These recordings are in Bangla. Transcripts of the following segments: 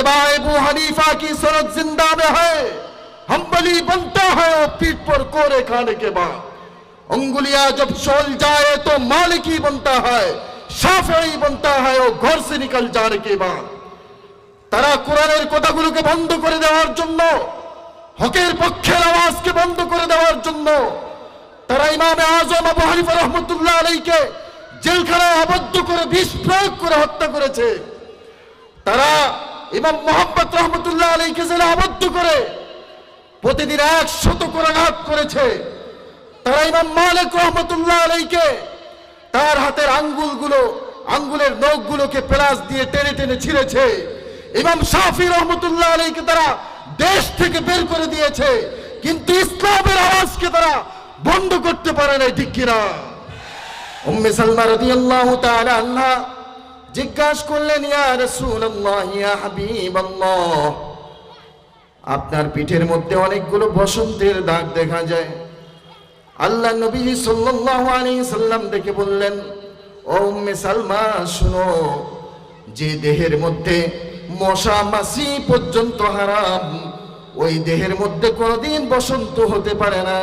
इत्तेबा अबू हनीफा की सनद जिंदा में है हम्बली बनता है वो पीठ पर कोरे खाने के बाद उंगलियां जब सोल जाए तो मालिकी बनता है शाफी बनता है वो घर से निकल जाने के बाद তারা কোরআনের কথাগুলোকে বন্ধ করে দেওয়ার জন্য হকের পক্ষের আওয়াজকে বন্ধ করে দেওয়ার জন্য তারা ইমামে আজম আবু হানিফা রহমতুল্লাহ আলাইকে জেলখানায় আবদ্ধ করে বিষ প্রয়োগ করে হত্যা করেছে তারা ইমাম মোহাম্মদ রহমতুল্লাহ আলাইকে জেলে আবদ্ধ করে প্রতিদিন এক শত করাঘাত করেছে। তারা ইমাম মালিক রহমতুল্লাহ আলাইকে তার হাতের আঙ্গুলগুলো, আঙ্গুলের নখগুলোকে প্লাস দিয়ে টেনে টেনে ছিঁড়েছে। ইমাম শাফি রহমতুল্লাহ আলাইকে তারা দেশ থেকে বের করে দিয়েছে। কিন্তু ইসলামের আওয়াজকে তারা বন্ধ করতে পারে নাই, ঠিক কিনা? উম্মে সালমা রাদিয়াল্লাহু তাআলা আনহা জিজ্ঞাসা করলেন, ইয়া রাসূলুল্লাহ, ইয়া হাবিবাল্লাহ? আপনার পিঠের মধ্যে অনেকগুলো বসন্তের দাগ দেখা যায়। আল্লাহ নবী সাল্লাল্লাহু আলাইহি সাল্লাম দেখে বললেন, ও উম্মে সালমা, শুনো, যে দেহের মধ্যে মশা, মাছি পর্যন্ত হারাম, ওই দেহের মধ্যে কোনোদিন বসন্ত হতে পারে না।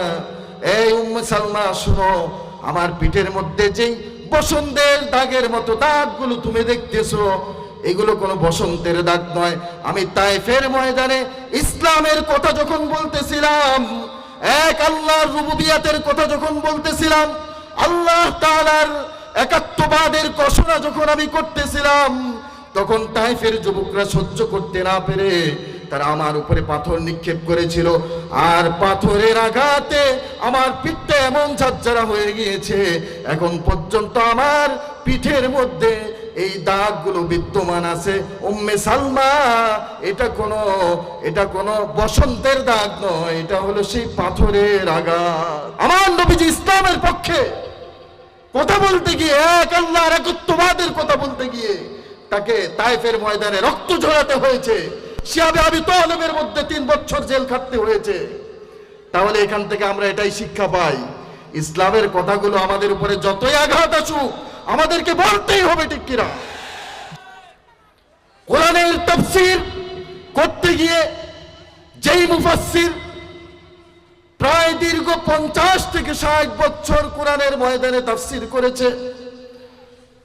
এই উম্মে সালমা, শুনো, আমার পিঠের মধ্যে যেই বসন্তের দাগের মতো দাগগুলো তুমি দেখতেছো, এগুলো কোনো বসন্তের দাগ নয়। আমি তাইফের ময়দানে ইসলামের কথা যখন বলতেছিলাম, এক আল্লাহর রুবুবিয়াতের কথা যখন বলতেছিলাম, আল্লাহ তাআলার একাত্মবাদের ঘোষণা যখন আমি করতেছিলাম, তখন তাইফের যুবকরা সহ্য করতে না পেরে তারা আমার উপরে পাথর নিক্ষেপ করেছিল। আর পাথরের আঘাতে আমার পিঠটা এমন ঝাজ্জারা হয়ে গিয়েছে। এখন পর্যন্ত আমার পিঠের মধ্যে এই দাগগুলো বিদ্যমান আছে। উম্মে সালমা, এটা কোনো এটা কোনো বসন্তের দাগ নয়, এটা হলো সেই পাথরের আঘাত। আমার নবীজি ইসলামের পক্ষে কথা বলতে গিয়ে, এক আল্লাহর একত্ববাদের কথা বলতে গিয়ে তাকে তাইফের ময়দানে রক্ত ঝরাতে হয়েছে। শিয়াবে আবি তোয়ালেবের মধ্যে তিন বছর জেল খাটতে হয়েছে। তাহলে এখান থেকে আমরা এটাই শিক্ষা পাই। ইসলামের কথাগুলো আমাদের উপরে যতই আঘাত আসুক, আমাদেরকে বলতেই হবে ঠিক কিনা। কোরআনের তফসির করতে গিয়ে যেই মুফাসসির প্রায় দীর্ঘ পঞ্চাশ থেকে ষাট বছর কোরআনের ময়দানে তাফসির করেছে,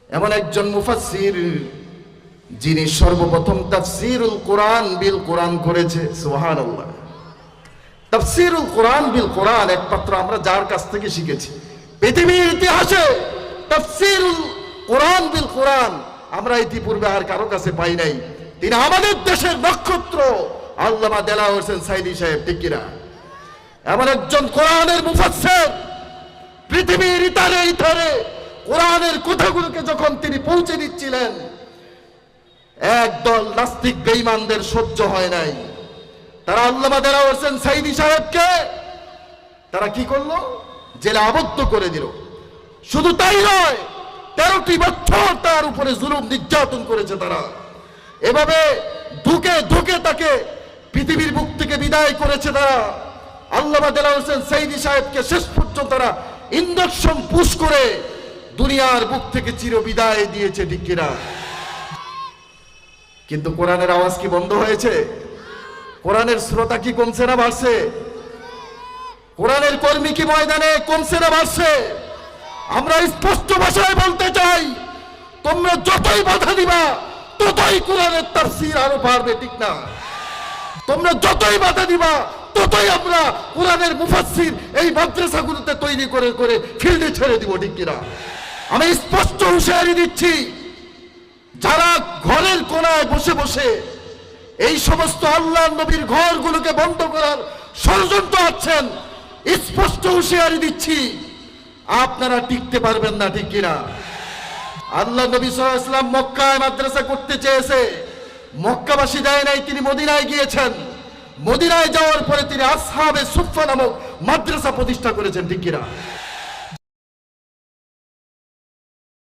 এমন একজন মুফাসসির যিনি সর্বপ্রথম তাফসিরুল কোরআন বিল কোরআন করেছে, সুবহানাল্লাহ। তাফসিরুল কোরআন বিল কোরআন একমাত্র আমরা যার কাছ থেকে শিখেছি। পৃথিবীর ইতিহাসে তাফসিরুল কোরআন বিল কোরআন আমরা ইতিপূর্বে আর কারও কাছে পাই নাই। তিনি আমাদের দেশের নক্ষত্র, আল্লামা দেলা হোসেন সাইদি সাহেব, ঠিক কিনা? এমন একজন কোরআনের মুফাসসির পৃথিবীর ইতারে ইতারে কোরআনের কথাগুলোকে যখন তিনি পৌঁছে দিচ্ছিলেন একদল নাস্তিক বেঈমানদের সহ্য হয় নাই। তারা আল্লামা হোসেন সাইদি সাহেবকে। তারা কি করল? জেলে আবদ্ধ করে দিল। শুধু তাই নয়, তেরোটি বছর তার উপরে জুলুম নির্যাতন করেছে তারা। এভাবে ধুকে ধুকে তাকে পৃথিবীর বুক থেকে বিদায় করেছে তারা। আল্লামা হোসেন সাইদি সাহেবকে শেষ পর্যন্ত তারা ইন্ডকশন পুশ করে দুনিয়ার বুক থেকে চির বিদায় দিয়েছে কিনা? কিন্তু কোরআনের আওয়াজ কি বন্ধ হয়েছে? কোরআনের শ্রোতা কি কমছে না বাড়ছে? কোরআনের কর্মী কি ময়দানে কমছে না বাড়ছে? আমরা স্পষ্ট ভাষায় বলতে চাই, তোমরা যতই বাধা দিবা, ততই কোরআনের তাফসীর আরও পারবে ঠিক না? তোমরা যতই বাধা দিবা, ততই আমরা কোরআনের মুফাসসির এই মাদ্রাসাগুলোতে তৈরি করে করে ফিল্ডে ছেড়ে দিব, ঠিক কিনা? আমি স্পষ্ট হুঁশিয়ারি দিচ্ছি যারা ঘরের কোনায় বসে বসে এই সমস্ত আল্লাহ নবীর ঘরগুলোকে বন্ধ করার ষড়যন্ত্র আছেন, স্পষ্ট হুঁশিয়ারি দিচ্ছি, আপনারা টিকতে পারবেন না, ঠিক কিনা? আল্লাহ নবী সাল্লাম মক্কায় মাদ্রাসা করতে চেয়েছে। মক্কাবাসী দেয় নাই, তিনি মদিনায় গিয়েছেন। মদিনায় যাওয়ার পরে তিনি আসহাবে সুফা নামক মাদ্রাসা প্রতিষ্ঠা করেছেন, ঠিক কিনা?